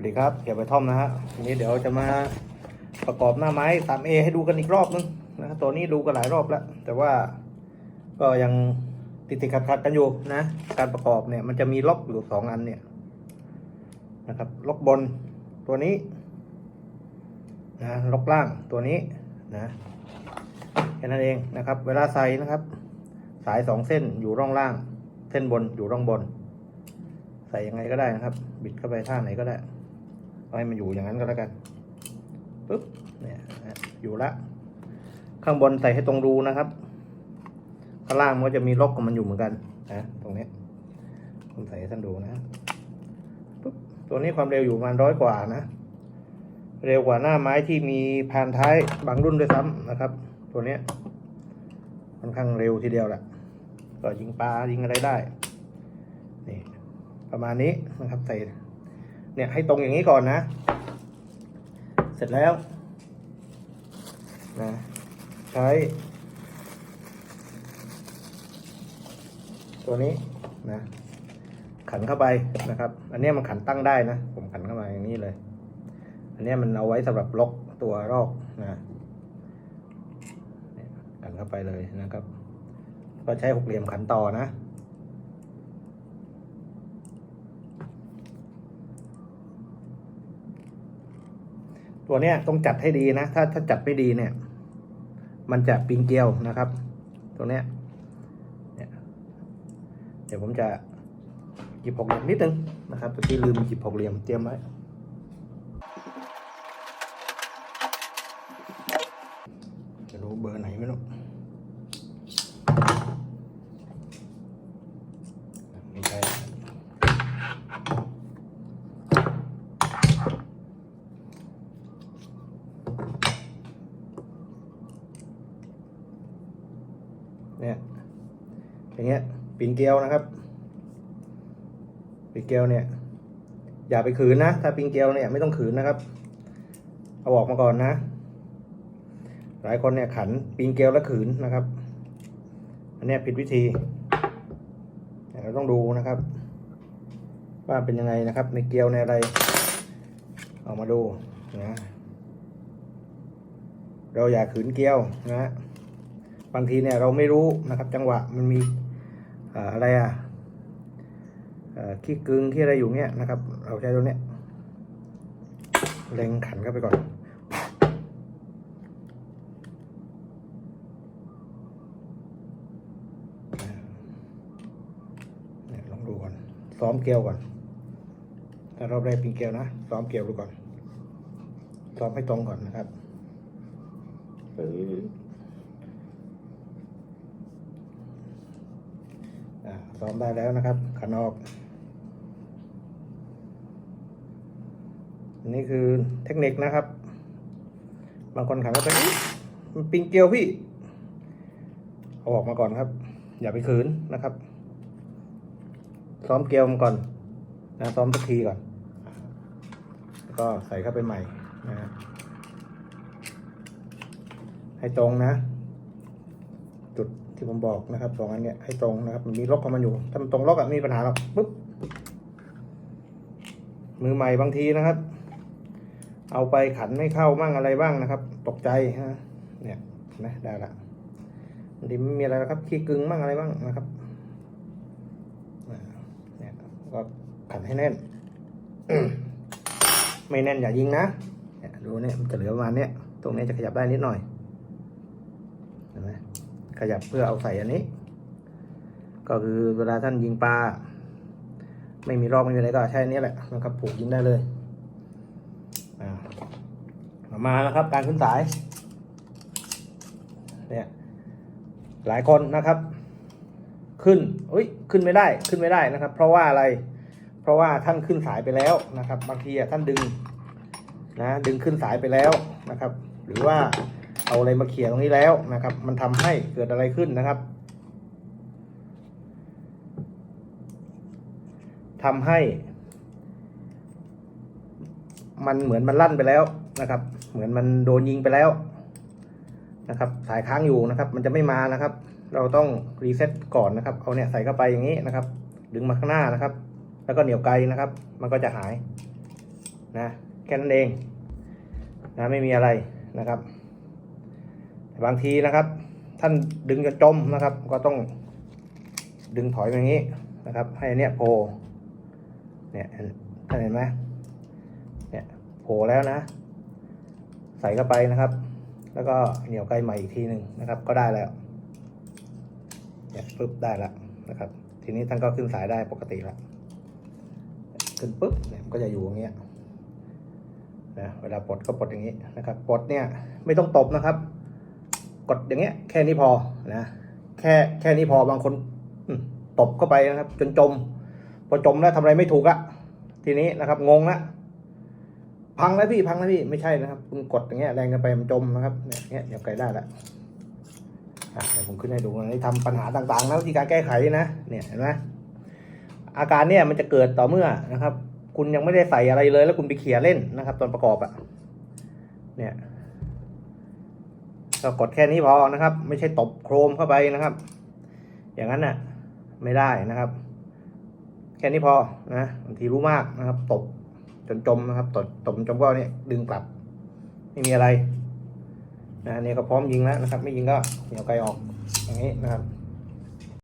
วัสดีครับเกียวกับท่อมนะฮะทีนี้เดี๋ยวจะมาประกอบหน้าไม้ 3A ให้ดูกันอีกรอบนึงนะตัวนี้ดูกันหลายรอบแล้ว แต่ว่าก็ยังติดติดขัดขัดๆกันอยู่นะ การประกอบเนี่ยมันจะมีล็อกอยู่สองอันเนี่ยนะครับล็อกบนตัวนี้นะล็อกล่างตัวนี้นะแค่นั้นเองนะครับ เวลาใส่นะครับ สายสองเส้นอยู่ร่องล่าง เส้นบนอยู่ร่องบน ใส่ยังไงก็ได้นะครับ บิดเข้าไปท่าไหนก็ได้ ให้มันอยู่อย่างนั้นก็แล้วกันปุ๊บเนี่ยอยู่ละ ข้างบนใส่ให้ตรงรูนะครับ ข้างล่างมันก็จะมีล็อกของมันอยู่เหมือนกันนะตรงนี้ผมใส่ให้ท่านดูนะปุ๊บตัวนี้ความเร็วอยู่ประมาณร้อยกว่านะ เร็วกว่าหน้าไม้ที่มีพานท้ายบางรุ่นด้วยซ้ำนะครับ ตัวเนี้ยค่อนข้างเร็วทีเดียวแหละก็ยิงปลายิงอะไรได้นี่ประมาณนี้นะครับใส่ เนี่ยให้ตรงอย่างนี้ก่อนนะ เสร็จแล้วนะใช้ ตัวนี้นะขันเข้าไปนะครับ อันนี้มันขันตั้งได้นะ ผมขันเข้ามาอย่างนี้เลย อันนี้มันเอาไว้สำหรับล็อกตัวรอกนะขันเข้าไปเลยนะครับ ก็ใช้หกเหลี่ยมขันต่อนะ ตัวเนี้ยต้องจัดให้ดีนะ ถ้าถ้าจัดไม่ดีเนี่ย มันจะปิงเกลียวนะครับ ตัวเนี้ยเนี่ยเดี๋ยวผมจะหยิบหกเหลี่ยมนิดนึงนะครับตะกี้ลืมหยิบหกเหลี่ยมเตรียมไว้จะรู้เบอร์ไหนไม่รู้ไม่ใช่ เนี่ย อย่างเงี้ยปิงเกลียวนะครับ ปิงเกลียวเนี่ย อย่าไปขืนนะ ถ้าปิงเกลียวเนี่ยไม่ต้องขืนนะครับ เอาออกมาก่อนนะ หลายคนเนี่ยขันปิงเกลียวแล้วขืนนะครับ อันนี้ผิดวิธี เราต้องดูนะครับ ว่าเป็นยังไงนะครับ ในเกลียวในอะไรเอามาดูนะเราอย่าขืนเกลียวนะ บางทีเนี่ยเราไม่รู้นะครับ จังหวะมันมี อะไรอะขี้กึงที่อะไรอยู่เนี้ยนะครับเราใช้ตัวเนี้ยเล็งขันเข้าไปก่อนเนี่ยลองดูก่อน ซ้อมเกลียวก่อน ถ้ารอบแรกปีนเกลียวนะ ซ้อมเกลียวดูก่อน ซ้อมให้ตรงก่อนนะครับปึ๊บ อ่า ซ้อมได้แล้วนะครับขันออกนนี้คือเทคนิคนะครับ บางคนขันก็ไปมันปิงเกลียวพี่ เอาออกมาก่อนครับ อย่าไปขืนนะครับ ซ้อมเกลียวมันก่อนนะซ้อมสักทีก่อนแล้วก็ใส่เข้าไปใหม่นะฮะให้ตรงนะ จุดที่ผมบอกนะครับสองอันเนี้ยให้ตรงนะครับ มันมีล็อกของมันอยู่ ถ้ามันตรงล็อกอะไม่มีปัญหาหรอกปุ๊บมือใหม่บางทีนะครับ เอาไปขันไม่เข้าบ้างอะไรบ้างนะครับ ตกใจฮะเนี่ยนะได้ละบางทีไม่มีอะไรนะครับขี้กึงบ้างอะไรบ้างนะครับเนี่ยก็ขันให้แน่น ไม่แน่นอย่ายิงนะเนี่ยดูเนี่ยมันจะเหลือประมาณเนี้ยตรงนี้จะขยับได้นิดหน่อย ขยับเพื่อเอาใส่อันนี้ ก็คือเวลาท่านยิงปลาไม่มีรอบไม่มีอะไรก็ใช้อันนี้แหละนะครับผูกยิงได้เลยอ่ามานะครับการขึ้นสายเนี่ยหลายคนนะครับ ขึ้นอุ้ยขึ้นไม่ได้ขึ้นไม่ได้นะครับ เพราะว่าอะไร เพราะว่าท่านขึ้นสายไปแล้วนะครับ บางทีอะท่านดึงนะดึงขึ้นสายไปแล้วนะครับ หรือว่า เอาอะไรมาเขี่ยตรงนี้แล้วนะครับ มันทำให้เกิดอะไรขึ้นนะครับทำให้ มันเหมือนมันลั่นไปแล้วนะครับ เหมือนมันโดนยิงไปแล้วนะครับ สายค้างอยู่นะครับ มันจะไม่มานะครับ เราต้องรีเซ็ตก่อนนะครับ เอาเนี่ยใส่เข้าไปอย่างนี้นะครับ ดึงมาข้างหน้านะครับ แล้วก็เหนี่ยวไกลนะครับ มันก็จะหายนะแค่นั้นเองนะไม่มีอะไรนะครับ บางทีนะครับ ท่านดึงจนจมนะครับ ก็ต้องดึงถอยอย่างนี้นะครับ ให้อันเนี้ยโผล่เนี่ยท่านเห็นไหมเนี่ยโผล่แล้วนะ ใส่เข้าไปนะครับ แล้วก็เหนี่ยวไกลใหม่อีกทีหนึ่งนะครับ ก็ได้แล้วเนี่ยปึ๊บได้แล้วนะครับ ทีนี้ท่านก็ขึ้นสายได้ปกติแล้วขึ้นปุ๊บเนี่ยมันก็จะอยู่อย่างเงี้ยนะเวลาปลดก็ปลดอย่างนี้นะครับปลดเนี่ยไม่ต้องตบนะครับ กดอย่างเงี้ย แค่นี้พอนะแค่แค่นี้พอบางคนตบเข้าไปนะครับ จนจม พอจมแล้วทำอะไรไม่ถูกอะทีนี้นะครับงงละพังแล้วพี่พังแล้วพี่ไม่ใช่นะครับ คุณกดอย่างเงี้ยแรงกันไปมันจมนะครับเนี่ยเงี้ยเดี๋ยวไกลได้ละอะเดี๋ยวผมขึ้นให้ดูนะนี่ทำปัญหาต่างๆนะวิธีการแก้ไขนะเนี่ยเห็นไหมอาการเนี่ยมันจะเกิดต่อเมื่อนะครับ คุณยังไม่ได้ใส่อะไรเลย แล้วคุณไปเขี่ยเล่นนะครับ ตอนประกอบอะเนี่ย ก็กดแค่นี้พอนะครับ ไม่ใช่ตบโครมเข้าไปนะครับ อย่างนั้นน่ะไม่ได้นะครับ แค่นี้พอนะบางทีรู้มากนะครับ ตบจนจมนะครับตบตบจนจมก็เนี่ยดึงกลับ ไม่มีอะไรนะเนนี่ก็พร้อมยิงแล้วนะครับ ไม่ยิงก็เหนียวไกลออกอย่างนี้นะครับ